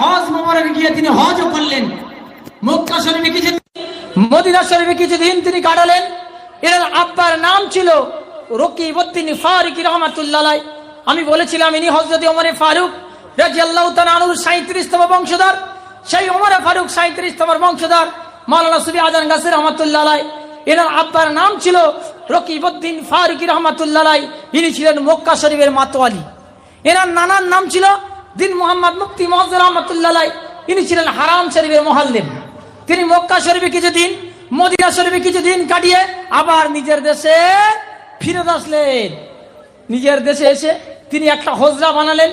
হজ মোবারক গিয়ে তিনি হজও করলেন। মক্কা শরীফে কিছু মদিনা শরীফে কিছুদিন তিনি কাটালেন। এর আব্বার নাম ছিল রকিবউদ্দিন ফারুক রহমাতুল্লাহ আমি বলেছিলাম, ইনি হজরত ওমরে ফারুক রাজিয়াল্লাহু আনহুর 37তম বংশধর। সেই ওমরে ফারুক 37তম বংশধর মাওলানা সুবি আজান গাসির রহমাতুল্লাহ এনার আব্বার নাম ছিল রকিবউদ্দিন ফারুক রহমাতুল্লাহ ইনি ছিলেন মক্কা শরীফের মাতোয়ালি। এনার নানার নাম ছিল দিন মোহাম্মদ মুক্তি মহজ রহমতুল্লাহ। ইনি ছিলেন হারাম শরীফের মহাল্লেম তিনি মক্কা শরীফে কিছুদিন, মদিনা শরীফে কিছুদিন কাটিয়ে আবার নিজের দেশে ফিরে আসলেন নিজের দেশে এসে তিনি একটা হজরা বানালেন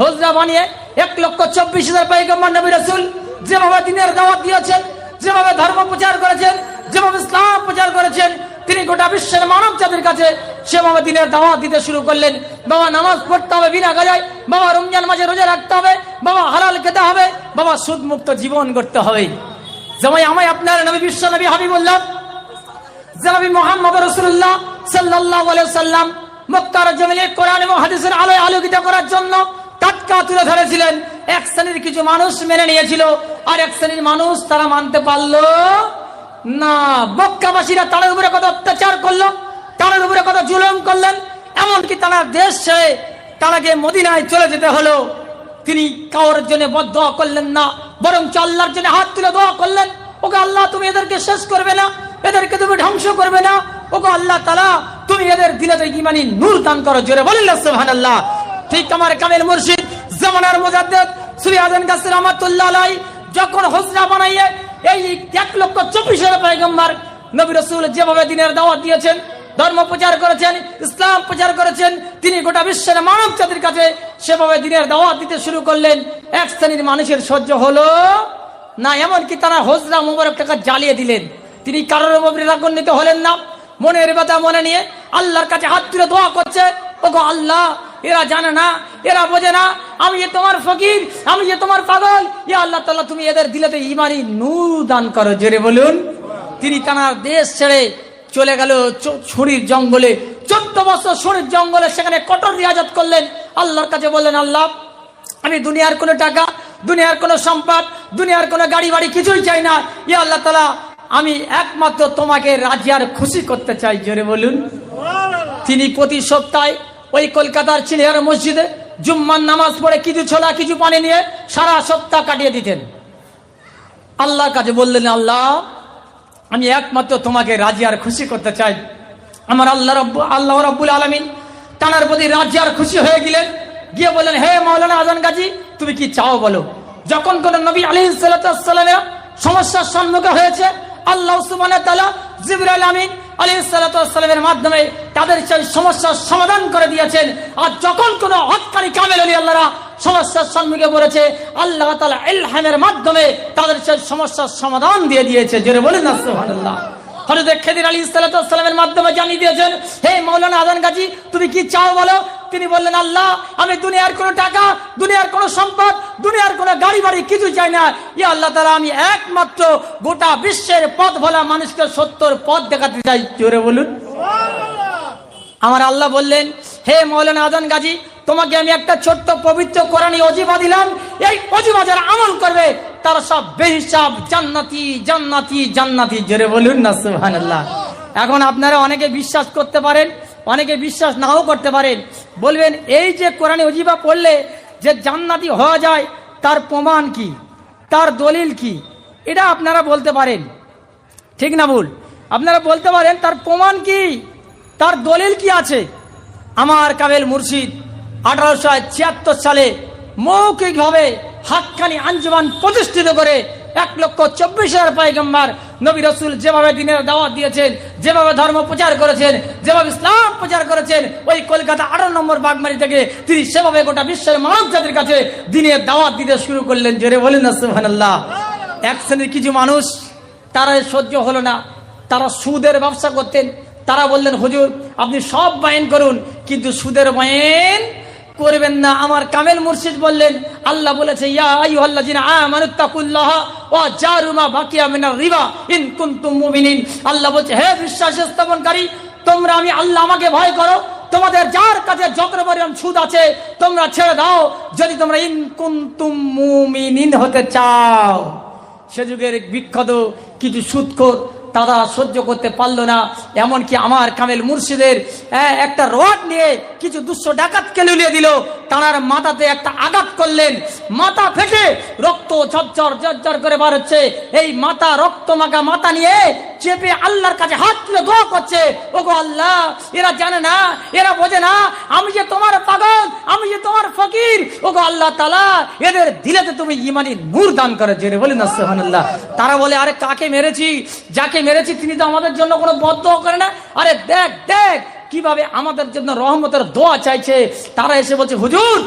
হজরা বানিয়ে এক লক্ষ চব্বিশ হাজার পাইগম্বর নবী রসুল যেভাবে দিনের দাওয়াত দিয়েছেন, যেভাবে ধর্ম প্রচার করেছেন, যেভাবে ইসলাম প্রচার করেছেন তিনি গোটা বিশ্বের মানব জাতির কাছে সেভাবে দিনের দাওয়াত দিতে শুরু করলেন। বাবা, নামাজ পড়তে হবে বিনা গাজায় বাবা, রমজান মাঝে রোজা রাখতে হবে। বাবা, হালাল খেতে হবে। বাবা সুদ মুক্ত জীবন করতে হবে। যেমন আমায় আপনার নবী বিশ্ব নবী হাবিবুল্লাহ, জনাবি মোহাম্মদ রসুল্লাহ সাল্লাহ সাল্লাম মক্কার জমিনে কোরআন এবং হাদিসের আলোয় আলোকিত করার জন্য টাটকা তুলে ধরেছিলেন। এক শ্রেণির কিছু মানুষ মেনে নিয়েছিল, আর এক শ্রেণির মানুষ তারা মানতে পারল না মক্কাবাসীরা তাদের উপরে কত অত্যাচার করল, তাদের উপরে কত জুলুম করলেন, এমনকি তারা দেশ ছেড়ে তারাকে মদিনায় চলে যেতে হলো। তিনি কারোর জন্য বদ দোয়া করলেন না বরং আল্লাহর জন্য হাত তুলে দোয়া করলেন। ওকে আল্লাহ, তুমি এদেরকে শেষ করবে না, এদেরকে তুমি ধ্বংস করবে না। ওকে আল্লাহ তালা তুমি এদের দিলে ইমানি নূর দান করো, জোরে সুহান আল্লাহ ঠিক আমার কামেল মুর্শিদ, জামানার মুজাদ্দেদ শ্রী আজম কাসির রহমাতুল্লাহ যখন হজরা বানাইয়ে এই এক লক্ষ চব্বিশ হাজার নবী রসুল যেভাবে দিনের দাওয়াত দিয়েছেন, ধর্ম প্রচার করেছেন, ইসলাম প্রচার করেছেন, তিনি গোটা বিশ্বের মানব জাতির কাছে সেভাবে দিনের দাওয়াত দিতে শুরু করলেন। এক শ্রেণির মানুষের সহ্য হলো না, এমনকি তারা হজরা মুবারক টাকা জ্বালিয়ে দিলেন। তিনি কারোর রাগান্বিত হলেন না। মনের ব্যথা মনে নিয়ে আল্লাহর কাছে হাত তুলে দোয়া করছে, ওগো আল্লাহ এরা জানে না, এরা বোঝে না। আমি যে তোমার ফকির, আমি যে তোমার পাগল। ইয়া আল্লাহ তাল্লাহ তুমি এদের দিলেতে ইমানি নূর দান করো, জোরে বলুন। তিনি তানার দেশ ছেড়ে চলে গেল ছুরির জঙ্গলে। চোদ্দ বছর ছুরির জঙ্গলে সেখানে কঠোর রিয়াজত করলেন। আল্লাহর কাছে বললেন, আল্লাহ, আমি দুনিয়ার কোনো টাকা, দুনিয়ার কোনো সম্পদ, দুনিয়ার কোনো গাড়ি বাড়ি কিছুই চাই না। ইয়া আল্লাহ তালা আমি একমাত্র তোমাকে রাজিয়ার খুশি করতে চাই, জোরে বলুন। তিনি প্রতি সপ্তাহে ওই কলকাতার চিনিয়ার মসজিদে জুম্মার নামাজ পড়ে কিছু ছোলা, কিছু পানি নিয়ে সারা সপ্তাহ কাটিয়ে দিতেন। আল্লাহর কাছে বললেন, আল্লাহ, আমি একমাত্র তোমাকে রাজি আর খুশি করতে চাই। আমার আল্লাহ রব্বু, আল্লাহ রব্বুল আলমিন তানার প্রতি রাজি আর খুশি হয়ে গেলেন। গিয়ে বললেন, হে মাওলানা আজান গাজী, তুমি কি চাও বলো? যখন কোন নবী আলী সাল্লামের সমস্যার সম্মুখীন হয়েছে, আল্লাহ সুবহানাহু ওয়া তাআলা জিবরাইল আমিন মাধ্যমে তাদের সমস্যার সমাধান করে দিয়েছেন। আর যখন আল্লাহরা সমস্যার সম্মুখে আল্লাহ ইলহামের মাধ্যমে তাদের সেই সমস্যার সমাধান দিয়ে দিয়েছে। জোরে বলেন না হযরত খেদির আলী সালামের মাধ্যমে জানিয়ে দিয়েছেন হে মাওলানা আদান গাজী তুমি কি চাও বলো? তিনি বললেন আল্লাহ আমি দুনিয়ার কোনো টাকা দুনিয়ার কোনো সম্পদ দুনিয়ার কোনো গাড়ি বাড়ি কিছু চাই না। ইয়া আল্লাহ তাআলা আমি একমাত্র গোটা বিশ্বের পথ ভোলা মানুষকে সত্যর পথ দেখাতে চাই। জোরে বলুন। আমার আল্লাহ বললেন হে মৌলানা আজান গাজী তোমাকে আমি একটা ছোট্ট পবিত্র কোরআনী অজিবা দিলাম। এই অজিবা যারা আমল করবে তারা সব বেহিসাব, জান্নাতি জান্নাতি জান্নাতি। জোরে বলুন না, সুবহানাল্লাহ। এখন আপনারা অনেকে বিশ্বাস করতে পারেন, অনেকে বিশ্বাস নাও করতে পারেন। বলবেন, এই যে কোরআনী অজিবা পড়লে যে জান্নাতি হওয়া যায়, তার প্রমাণ কি? তার দলিল কি? এটা আপনারা বলতে পারেন। ঠিক না ভুল? আপনারা বলতে পারেন, তার প্রমাণ কি? তার দলিল কি আছে? আমার কাবেল মুর্শিদ আঠারোশো ছিয়াত্তর সালে মৌখিকভাবে হাক্কানি আঞ্জুমান প্রতিষ্ঠিত করে এক লক্ষ চব্বিশ হাজার পায়গম্বার নবী রসুল যেভাবে দিনের দাওয়াত দিয়েছেন, যেভাবে ধর্ম প্রচার করেছেন, যেভাবে ইসলাম প্রচার করেছেন, ওই কলকাতা আঠারো নম্বর বাগমারি থেকে তিনি সেভাবে গোটা বিশ্বের মানব জাতির কাছে দিনের দাওয়াত দিতে শুরু করলেন। জোরে বলেন না, সুবহানাল্লাহ। এক শ্রেণির কিছু মানুষ, তারা সহ্য হলো না। তারা সুদের ব্যবসা করতেন। তারা বললেন, হুজুর, আপনি সব বায়ন করুন, কিন্তু সুদের বায়ন করবেন না। আমার কামেল মুর্শিদ বললেন, আল্লাহ বলেছে আল্লাহ বলছে, হে বিশ্বাস স্থাপনকারী, তোমরা আমি আল্লাহ আমাকে ভয় করো। তোমাদের যার কাছে যত সুদ আছে, তোমরা ছেড়ে দাও। যদি তোমরা ইনকুন্তুম হতে চাও, সে যুগের বিখ্যাত কিছু সুদখোর তারা সহ্য করতে পারল না। এমনকি আমার কামেল মুর্শিদের হ্যাঁ, একটা রড নিয়ে কিছু দুঃস্থ ডাকাতকে লুলিয়ে দিল। তাঁর মাথাতে একটা আঘাত করলেন। মাথা ফেটে রক্ত ঝরঝর ঝরঝর করে বার হচ্ছে। এই মাথা রক্ত মাখা মাথা নিয়ে চেপে আল্লাহর কাছে হাত তুলে দোয়া করছে, ওগো আল্লাহ, এরা জানে না, এরা বোঝে না, আমি যে তোমার পাগল, আমি যে তোমার ফকির, ওগো আল্লাহ তালা এদের দিলেতে তুমি ইমানি নূর দান করে। জেনে বলি না সোহানুল্লাহ তারা বলে, আরে কাকে মেরেছি? যাকে মেরেছি তিনি তো আমাদের জন্য কোনো বদ্ধ করে না। আরে দেখ দেখ, কীভাবে আমাদের জন্য রহমতের দোয়া চাইছে। তারা এসে বলছে, হুজুর